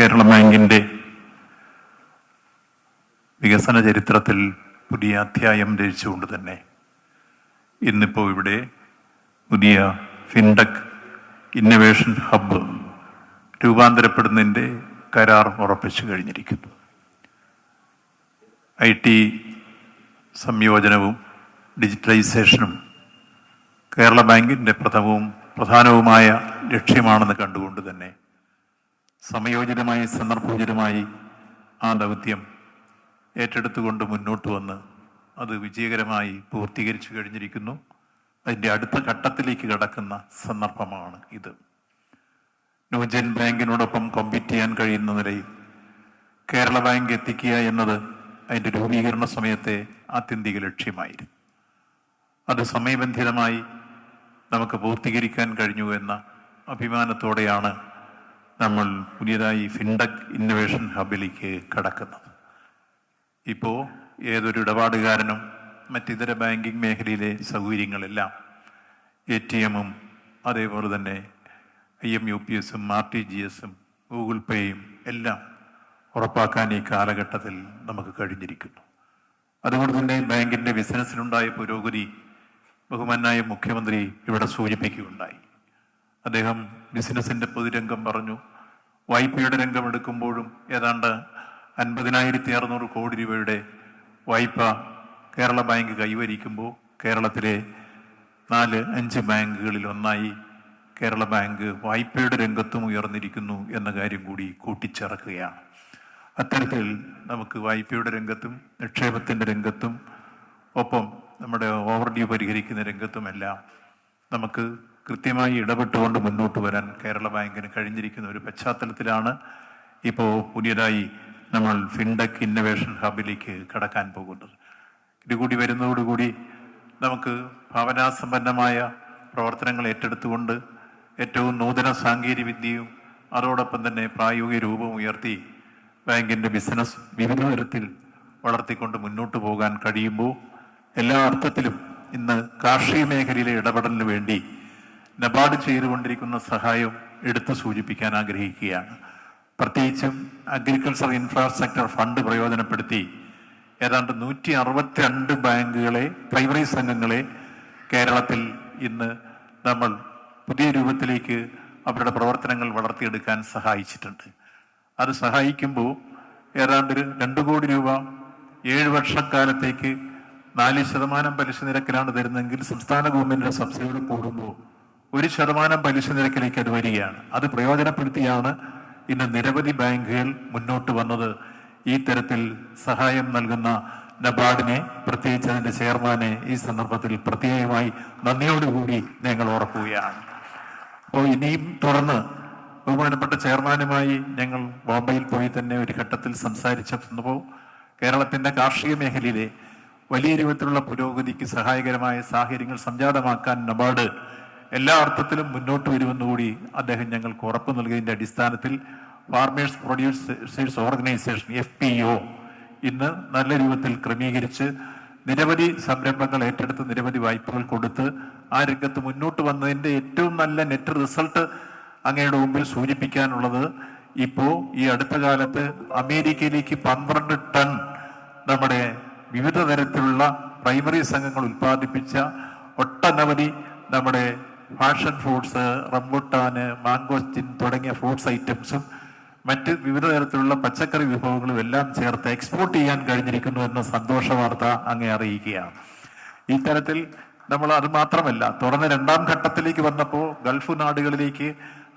കേരള ബാങ്കിന്റെ വികസന ചരിത്രത്തിൽ പുതിയ അധ്യായം രചിച്ചുകൊണ്ട് തന്നെ ഇന്നിപ്പോൾ ഇവിടെ പുതിയ ഫിൻടെക് ഇന്നവേഷൻ ഹബ്ബ് രൂപാന്തരപ്പെടുന്നതിന്റെ കരാർ ഉറപ്പിച്ചു കഴിഞ്ഞിരിക്കുന്നു. ഐ ടി സംയോജനവും ഡിജിറ്റലൈസേഷനും കേരള ബാങ്കിന്റെ പ്രഥമവും പ്രധാനവുമായ ലക്ഷ്യമാണെന്ന് കണ്ടുകൊണ്ട് തന്നെ സമയോചിതമായി സന്ദർഭോചിതമായി ആ ദൗത്യം ഏറ്റെടുത്തുകൊണ്ട് മുന്നോട്ട് വന്ന് അത് വിജയകരമായി പൂർത്തീകരിച്ചു കഴിഞ്ഞിരിക്കുന്നു. അതിന്റെ അടുത്ത ഘട്ടത്തിലേക്ക് കടക്കുന്ന സന്ദർഭമാണ് ഇത്. ന്യൂജൻ ബാങ്കിനോടൊപ്പം കോമ്പീറ്റ് ചെയ്യാൻ കഴിയുന്ന നിലയിൽ കേരള ബാങ്ക് എത്തിക്കുക എന്നത് അതിന്റെ രൂപീകരണ സമയത്തെ ആത്യന്തിക ലക്ഷ്യമായിരുന്നു. അത് സമയബന്ധിതമായി നമുക്ക് പൂർത്തീകരിക്കാൻ കഴിഞ്ഞു എന്ന അഭിമാനത്തോടെയാണ് നമ്മൾ പുതിയതായി ഫിൻടെക് ഇന്നോവേഷൻ ഹബിലേക്ക് കടക്കുന്നത് ഇപ്പോൾ ഏതൊരു ഇടപാടുകാരനും മറ്റിതര ബാങ്കിങ് മേഖലയിലെ സൗകര്യങ്ങളെല്ലാം എ ടി എമ്മും അതേപോലെ തന്നെ ഐ എം യു പി എസും ആർ ടി ജി എസും ഗൂഗിൾ പേയും എല്ലാം ഉറപ്പാക്കാൻ ഈ കാലഘട്ടത്തിൽ നമുക്ക് കഴിഞ്ഞിരിക്കുന്നു. അതുകൊണ്ട് തന്നെ ബാങ്കിന്റെ ബിസിനസ്സിലുണ്ടായ പുരോഗതി ബഹുമാനായ മുഖ്യമന്ത്രി ഇവിടെ സൂചിപ്പിക്കുകയുണ്ടായി. അദ്ദേഹം ബിസിനസിന്റെ പൊതുരംഗം പറഞ്ഞു. വായ്പയുടെ രംഗമെടുക്കുമ്പോഴും ഏതാണ്ട് അൻപതിനായിരത്തി അറുന്നൂറ് കോടി രൂപയുടെ വായ്പ കേരള ബാങ്ക് കൈവരിക്കുമ്പോൾ കേരളത്തിലെ നാല് അഞ്ച് ബാങ്കുകളിൽ ഒന്നായി കേരള ബാങ്ക് വായ്പയുടെ രംഗത്തും ഉയർന്നിരിക്കുന്നു എന്ന കാര്യം കൂടി കൂട്ടിച്ചേർക്കുകയാണ്. അത്തരത്തിൽ നമുക്ക് വായ്പയുടെ രംഗത്തും നിക്ഷേപത്തിന്റെ രംഗത്തും ഒപ്പം നമ്മുടെ ഓവർ ഡ്യൂ പരിഹരിക്കുന്ന രംഗത്തുമെല്ലാം നമുക്ക് കൃത്യമായി ഇടപെട്ടുകൊണ്ട് മുന്നോട്ട് വരാൻ കേരള ബാങ്കിന് കഴിഞ്ഞിരിക്കുന്ന ഒരു പശ്ചാത്തലത്തിലാണ് ഇപ്പോൾ പുതിയതായി നമ്മൾ ഫിൻടെക് ഇന്നവേഷൻ ഹബിലേക്ക് കടക്കാൻ പോകുന്നത്. ഇതുകൂടി വരുന്നതോടുകൂടി നമുക്ക് ഭാവനാസമ്പന്നമായ പ്രവർത്തനങ്ങൾ ഏറ്റെടുത്തുകൊണ്ട് ഏറ്റവും നൂതന സാങ്കേതിക വിദ്യയും അതോടൊപ്പം തന്നെ പ്രായോഗിക രൂപം ഉയർത്തി ബാങ്കിന്റെ ബിസിനസ് വിവിധ തരത്തിൽ വളർത്തിക്കൊണ്ട് മുന്നോട്ട് പോകാൻ കഴിയുമ്പോൾ എല്ലാ അർത്ഥത്തിലും ഇന്ന് കാർഷിക മേഖലയിലെ ഇടപെടലിന് വേണ്ടി നബാർഡ് ചെയ്തുകൊണ്ടിരിക്കുന്ന സഹായം എടുത്തു സൂചിപ്പിക്കാൻ ആഗ്രഹിക്കുകയാണ്. പ്രത്യേകിച്ചും അഗ്രികൾച്ചർ ഇൻഫ്രാസ്ട്രക്ചർ ഫണ്ട് പ്രയോജനപ്പെടുത്തി ഏതാണ്ട് നൂറ്റി അറുപത്തിരണ്ട് ബാങ്കുകളെ പ്രൈമറി സംഘങ്ങളെ കേരളത്തിൽ ഇന്ന് നമ്മൾ പുതിയ രൂപത്തിലേക്ക് അവരുടെ പ്രവർത്തനങ്ങൾ വളർത്തിയെടുക്കാൻ സഹായിച്ചിട്ടുണ്ട്. അത് സഹായിക്കുമ്പോൾ ഏതാണ്ട് ഒരു രണ്ട് കോടി രൂപ ഏഴ് വർഷക്കാലത്തേക്ക് നാല് ശതമാനം പലിശ നിരക്കിലാണ് തരുന്നതെങ്കിൽ സംസ്ഥാന ഗവൺമെന്റിന്റെ സബ്സിഡിയോട് കൂടുമ്പോൾ ഒരു ശതമാനം പലിശ നിരക്കിലേക്ക് അത് വരികയാണ്. അത് പ്രയോജനപ്പെടുത്തിയാണ് ഇന്ന് നിരവധി ബാങ്കുകൾ മുന്നോട്ട് വന്നത്. ഈ തരത്തിൽ സഹായം നൽകുന്ന നബാർഡിനെ പ്രത്യേകിച്ച് അതിന്റെ ചെയർമാനെ ഈ സന്ദർഭത്തിൽ പ്രത്യേകമായി നന്ദിയോടുകൂടി ഞങ്ങൾ ഓർക്കുകയാണ്. അപ്പോൾ ഇനിയും തുടർന്ന് ബഹുമാനപ്പെട്ട ചെയർമാനുമായി ഞങ്ങൾ ബോംബെയിൽ പോയി തന്നെ ഒരു ഘട്ടത്തിൽ സംസാരിച്ചപ്പോൾ കേരളത്തിന്റെ കാർഷിക മേഖലയിലെ വലിയ രൂപത്തിലുള്ള പുരോഗതിക്ക് സഹായകരമായ സാഹചര്യങ്ങൾ സംജാതമാക്കാൻ നബാർഡ് എല്ലാ അർത്ഥത്തിലും മുന്നോട്ട് വരുമെന്നുകൂടി അദ്ദേഹം ഞങ്ങൾക്ക് ഉറപ്പ് നൽകിയതിന്റെ അടിസ്ഥാനത്തിൽ farmers producers organisation F P O ഇന്ന് നല്ല രൂപത്തിൽ ക്രമീകരിച്ച് നിരവധി സംരംഭങ്ങൾ ഏറ്റെടുത്ത് നിരവധി വായ്പകൾ കൊടുത്ത് ആ രംഗത്ത് മുന്നോട്ട് വന്നതിന്റെ ഏറ്റവും നല്ല നെറ്റ് റിസൾട്ട് അങ്ങയുടെ മുമ്പിൽ സൂചിപ്പിക്കാനുള്ളത് ഇപ്പോ ഈ അടുത്ത കാലത്ത് അമേരിക്കയിലേക്ക് പന്ത്രണ്ട് ടൺ നമ്മുടെ വിവിധ തരത്തിലുള്ള പ്രൈമറി സംഘങ്ങൾ ഉൽപ്പാദിപ്പിച്ച ഒട്ടനവധി നമ്മുടെ ഫാഷൻ ഫ്രൂട്ട്സ് റംബുട്ടാന് മാങ്കോസ്റ്റിൻ തുടങ്ങിയ ഫ്രൂട്ട്സ് ഐറ്റംസും മറ്റ് വിവിധ തരത്തിലുള്ള പച്ചക്കറി വിഭവങ്ങളും എല്ലാം ചേർത്ത് എക്സ്പോർട്ട് ചെയ്യാൻ കഴിഞ്ഞിരിക്കുന്നു എന്ന സന്തോഷ വാർത്ത അങ്ങേ അറിയിക്കുകയാണ്. ഈ തരത്തിൽ നമ്മൾ അത് മാത്രമല്ല തുറന്ന് രണ്ടാം ഘട്ടത്തിലേക്ക് വന്നപ്പോൾ ഗൾഫ് നാടുകളിലേക്ക്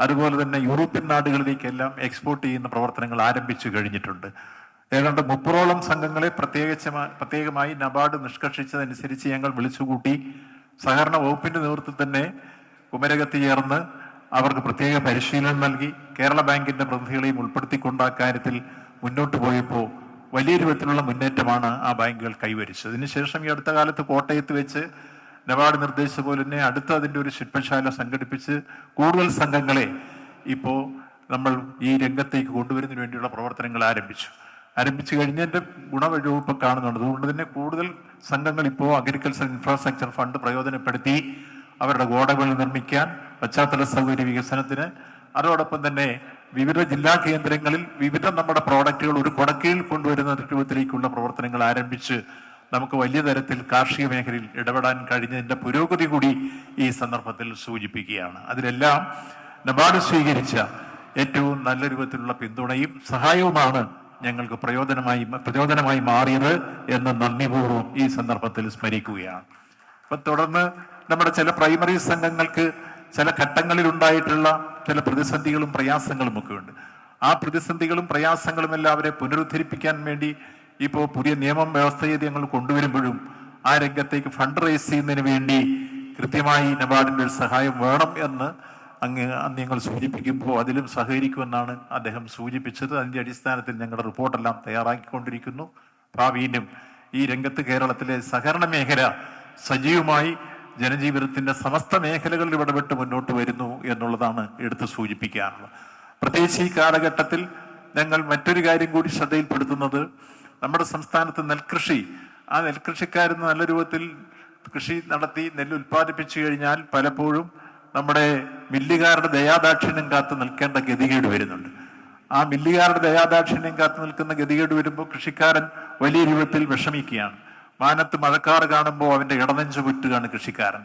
അതുപോലെ തന്നെ യൂറോപ്യൻ നാടുകളിലേക്കെല്ലാം എക്സ്പോർട്ട് ചെയ്യുന്ന പ്രവർത്തനങ്ങൾ ആരംഭിച്ചു കഴിഞ്ഞിട്ടുണ്ട്. ഏതാണ്ട് മുപ്പതോളം സംഘങ്ങളെ പ്രത്യേകിച്ച് പ്രത്യേകമായി നബാർഡ് നിഷ്കർഷിച്ചതനുസരിച്ച് ഞങ്ങൾ വിളിച്ചുകൂട്ടി സഹകരണ വകുപ്പിന്റെ നേതൃത്വത്തിൽ തന്നെ കുമരകത്ത് ചേർന്ന് അവർക്ക് പ്രത്യേക പരിശീലനം നൽകി കേരള ബാങ്കിന്റെ പ്രതിനിധികളെയും ഉൾപ്പെടുത്തിക്കൊണ്ട് ആ കാര്യത്തിൽ മുന്നോട്ട് പോയപ്പോൾ വലിയ രൂപത്തിലുള്ള മുന്നേറ്റമാണ് ആ ബാങ്കുകൾ കൈവരിച്ചത്. അതിനുശേഷം ഈ അടുത്ത കാലത്ത് കോട്ടയത്ത് വെച്ച് നബാർഡ് നിർദ്ദേശിച്ച പോലെ തന്നെ അടുത്ത അതിന്റെ ഒരു ശില്പശാല സംഘടിപ്പിച്ച് കൂടുതൽ സംഘങ്ങളെ ഇപ്പോൾ നമ്മൾ ഈ രംഗത്തേക്ക് കൊണ്ടുവരുന്നതിന് വേണ്ടിയുള്ള പ്രവർത്തനങ്ങൾ ആരംഭിച്ചു. ആരംഭിച്ചു കഴിഞ്ഞതിന്റെ ഗുണവരവും ഇപ്പോൾ കാണുന്നുണ്ട്. അതുകൊണ്ട് തന്നെ കൂടുതൽ സംഘങ്ങൾ ഇപ്പോൾ അഗ്രികൾച്ചർ ഇൻഫ്രാസ്ട്രക്ചർ ഫണ്ട് പ്രയോജനപ്പെടുത്തി അവരുടെ ഗോഡകൾ നിർമ്മിക്കാൻ പശ്ചാത്തല സൗകര്യ വികസനത്തിന്. അതോടൊപ്പം തന്നെ വിവിധ ജില്ലാ കേന്ദ്രങ്ങളിൽ വിവിധ നമ്മുടെ പ്രോഡക്റ്റുകൾ ഒരു കൊടക്കയിൽ കൊണ്ടുവരുന്ന രൂപത്തിലേക്കുള്ള പ്രവർത്തനങ്ങൾ ആരംഭിച്ച് നമുക്ക് വലിയ തരത്തിൽ കാർഷിക മേഖലയിൽ ഇടപെടാൻ കഴിഞ്ഞതിന്റെ പുരോഗതി കൂടി ഈ സന്ദർഭത്തിൽ സൂചിപ്പിക്കുകയാണ്. അതിലെല്ലാം നബാർഡ് സ്വീകരിച്ച ഏറ്റവും നല്ല രൂപത്തിലുള്ള പിന്തുണയും സഹായവുമാണ് ഞങ്ങൾക്ക് പ്രയോജനമായി പ്രചോദനമായി മാറിയത് എന്ന് നന്ദിപൂർവം ഈ സന്ദർഭത്തിൽ സ്മരിക്കുകയാണ്. അപ്പൊ തുടർന്ന് നമ്മുടെ ചില പ്രൈമറി സംഘങ്ങൾക്ക് ചില ഘട്ടങ്ങളിൽ ഉണ്ടായിട്ടുള്ള ചില പ്രതിസന്ധികളും പ്രയാസങ്ങളും ഒക്കെ ഉണ്ട്. ആ പ്രതിസന്ധികളും പ്രയാസങ്ങളും എല്ലാം അവരെ പുനരുദ്ധരിപ്പിക്കാൻ വേണ്ടി ഇപ്പോൾ പുതിയ നിയമം വ്യവസ്ഥയിൽ ഞങ്ങൾ കൊണ്ടുവരുമ്പോഴും ആ രംഗത്തേക്ക് ഫണ്ട് റേസ് ചെയ്യുന്നതിന് വേണ്ടി കൃത്യമായി നബാർഡിന്റെ ഒരു സഹായം വേണം എന്ന് അങ്ങ് അന്ന് ഞങ്ങൾ സൂചിപ്പിക്കുമ്പോൾ അതിലും സഹകരിക്കുമെന്നാണ് അദ്ദേഹം സൂചിപ്പിച്ചത്. അതിന്റെ അടിസ്ഥാനത്തിൽ ഞങ്ങളുടെ റിപ്പോർട്ടെല്ലാം തയ്യാറാക്കിക്കൊണ്ടിരിക്കുന്നു. ഭാവിയിലും ഈ രംഗത്ത് കേരളത്തിലെ സഹകരണ മേഖല സജീവമായി ജനജീവിതത്തിന്റെ സമസ്ത മേഖലകളിൽ ഇടപെട്ട് മുന്നോട്ട് വരുന്നു എന്നുള്ളതാണ് എടുത്തു സൂചിപ്പിക്കാനുള്ളത്. പ്രത്യേകിച്ച് ഈ കാലഘട്ടത്തിൽ ഞങ്ങൾ മറ്റൊരു കാര്യം കൂടി ശ്രദ്ധയിൽപ്പെടുത്തുന്നത് നമ്മുടെ സംസ്ഥാനത്ത് നെൽകൃഷി. ആ നെൽകൃഷിക്കാരൻ നല്ല രൂപത്തിൽ കൃഷി നടത്തി നെല്ല് ഉൽപ്പാദിപ്പിച്ചു കഴിഞ്ഞാൽ പലപ്പോഴും നമ്മുടെ മില്ലുകാരുടെ ദയാദാക്ഷിണ്യം കാത്തു നിൽക്കേണ്ട ഗതികേട് വരുന്നുണ്ട്. ആ മില്ലുകാരുടെ ദയാദാക്ഷിണ്യം കാത്തു നിൽക്കുന്ന ഗതികേട് വരുമ്പോൾ കൃഷിക്കാരൻ വലിയ രൂപത്തിൽ വിഷമിക്കുകയാണ്. മാനത്ത് മഴക്കാറ് കാണുമ്പോൾ അവന്റെ ഇടനെഞ്ച് കുറ്റുകയാണ് കൃഷിക്കാരൻ.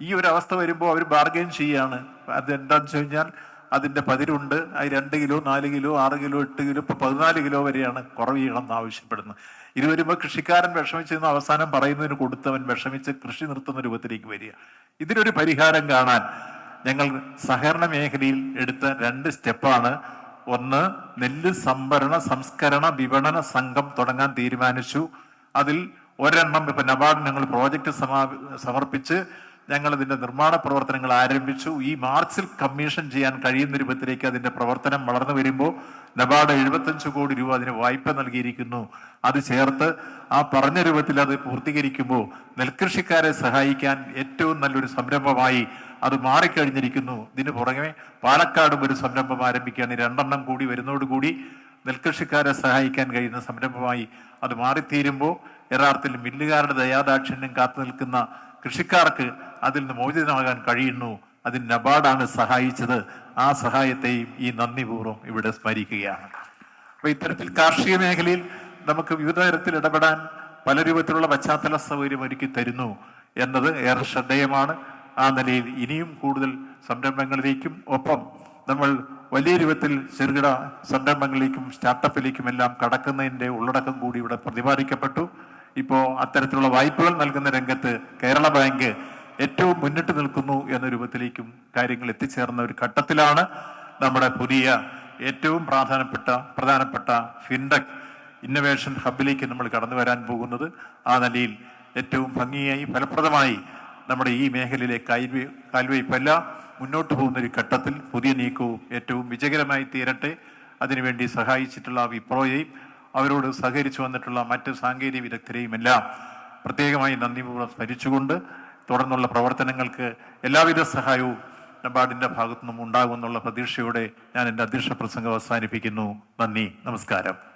ഈ ഒരു അവസ്ഥ വരുമ്പോൾ അവർ ബാർഗെയിൻ ചെയ്യാണ്. അത് എന്താണെന്ന് വെച്ച് കഴിഞ്ഞാൽ അതിന്റെ പതിരുണ്ട്. അത് രണ്ട് കിലോ നാല് കിലോ ആറ് കിലോ എട്ട് കിലോ ഇപ്പൊ പതിനാല് കിലോ വരെയാണ് കുറവ് ചെയ്യണമെന്ന് ആവശ്യപ്പെടുന്നത്. ഇത് വരുമ്പോൾ കൃഷിക്കാരൻ വിഷമിച്ചെന്ന് അവസാനം പറയുന്നതിന് കൊടുത്തവൻ വിഷമിച്ച് കൃഷി നിർത്തുന്ന രൂപത്തിലേക്ക് വരിക. ഇതിനൊരു പരിഹാരം കാണാൻ ഞങ്ങൾ സഹകരണ മേഖലയിൽ എടുത്ത രണ്ട് സ്റ്റെപ്പാണ് ഒന്ന് നെല്ല് സംഭരണ സംസ്കരണ വിപണന സംഘം തുടങ്ങാൻ തീരുമാനിച്ചു. അതിൽ ഒരെണ്ണം ഇപ്പൊ നബാർഡ് ഞങ്ങൾ പ്രോജക്റ്റ് സമർപ്പിച്ച് ഞങ്ങൾ ഇതിന്റെ നിർമ്മാണ പ്രവർത്തനങ്ങൾ ആരംഭിച്ചു. ഈ മാർച്ചിൽ കമ്മീഷൻ ചെയ്യാൻ കഴിയുന്ന രൂപത്തിലേക്ക് അതിന്റെ പ്രവർത്തനം വളർന്നു വരുമ്പോൾ നബാർഡ് എഴുപത്തഞ്ച് കോടി രൂപ അതിന് വായ്പ നൽകിയിരിക്കുന്നു. അത് ചേർത്ത് ആ പറഞ്ഞ രൂപത്തിൽ അത് പൂർത്തീകരിക്കുമ്പോൾ നെൽകൃഷിക്കാരെ സഹായിക്കാൻ ഏറ്റവും നല്ലൊരു സംരംഭമായി അത് മാറിക്കഴിഞ്ഞിരിക്കുന്നു. ഇതിന് പുറമെ പാലക്കാടും ഒരു സംരംഭം ആരംഭിക്കുകയാണ്. രണ്ടെണ്ണം കൂടി വരുന്നതോടുകൂടി നെൽകൃഷിക്കാരെ സഹായിക്കാൻ കഴിയുന്ന സംരംഭമായി അത് മാറിത്തീരുമ്പോൾ യഥാർത്ഥത്തിൽ മില്ലുകാരുടെ ദയാദാക്ഷിണ്യം കാത്തു നിൽക്കുന്ന കൃഷിക്കാർക്ക് അതിൽ നിന്ന് മോചിതമാകാൻ കഴിയുന്നു. അതിന് നബാർഡാണ് സഹായിച്ചത്. ആ സഹായത്തെയും ഈ നന്ദിപൂർവം ഇവിടെ സ്മരിക്കുകയാണ്. അപ്പൊ ഇത്തരത്തിൽ കാർഷിക മേഖലയിൽ നമുക്ക് വിവിധ തരത്തിൽ ഇടപെടാൻ പല രൂപത്തിലുള്ള പശ്ചാത്തല സൗകര്യം ഒരുക്കി തരുന്നു എന്നത് ഏറെ ശ്രദ്ധേയമാണ്. ആ നിലയിൽ ഇനിയും കൂടുതൽ സംരംഭങ്ങളിലേക്കും ഒപ്പം നമ്മൾ വലിയ രൂപത്തിൽ ചെറുകിട സംരംഭങ്ങളിലേക്കും സ്റ്റാർട്ടപ്പിലേക്കും എല്ലാം കടക്കുന്നതിന്റെ ഉള്ളടക്കം കൂടി ഇവിടെ പ്രതിപാദിക്കപ്പെട്ടു. ഇപ്പോ അത്തരത്തിലുള്ള വായ്പകൾ നൽകുന്ന രംഗത്ത് കേരള ബാങ്ക് ഏറ്റവും മുന്നിട്ട് നിൽക്കുന്നു എന്ന രൂപത്തിലേക്കും കാര്യങ്ങൾ എത്തിച്ചേർന്ന ഒരു ഘട്ടത്തിലാണ് നമ്മുടെ പുതിയ ഏറ്റവും പ്രാധാനപ്പെട്ട പ്രധാനപ്പെട്ട ഫിൻടെക് ഇന്നവേഷൻ ഹബിലേക്ക് നമ്മൾ കടന്നു വരാൻ പോകുന്നത്. ആ നിലയിൽ ഏറ്റവും ഭംഗിയായി ഫലപ്രദമായി നമ്മുടെ ഈ മേഖലയിലെ കാൽവെ കാൽവയ്പെല്ലാം മുന്നോട്ട് പോകുന്ന ഒരു ഘട്ടത്തിൽ പുതിയ നീക്കവും ഏറ്റവും വിജയകരമായി തീരട്ടെ. അതിനുവേണ്ടി സഹായിച്ചിട്ടുള്ള വിപ്രോയെയും അവരോട് സഹകരിച്ചു വന്നിട്ടുള്ള മറ്റ് സാങ്കേതിക വിദഗ്ധരെയും എല്ലാം പ്രത്യേകമായി നന്ദി സ്മരിച്ചുകൊണ്ട് തുടർന്നുള്ള പ്രവർത്തനങ്ങൾക്ക് എല്ലാവിധ സഹായവും നബാർഡിന്റെ ഭാഗത്തു നിന്നും ഉണ്ടാകുമെന്നുള്ള പ്രതീക്ഷയോടെ ഞാൻ എന്റെ അധ്യക്ഷ പ്രസംഗം അവസാനിപ്പിക്കുന്നു. നന്ദി. നമസ്കാരം.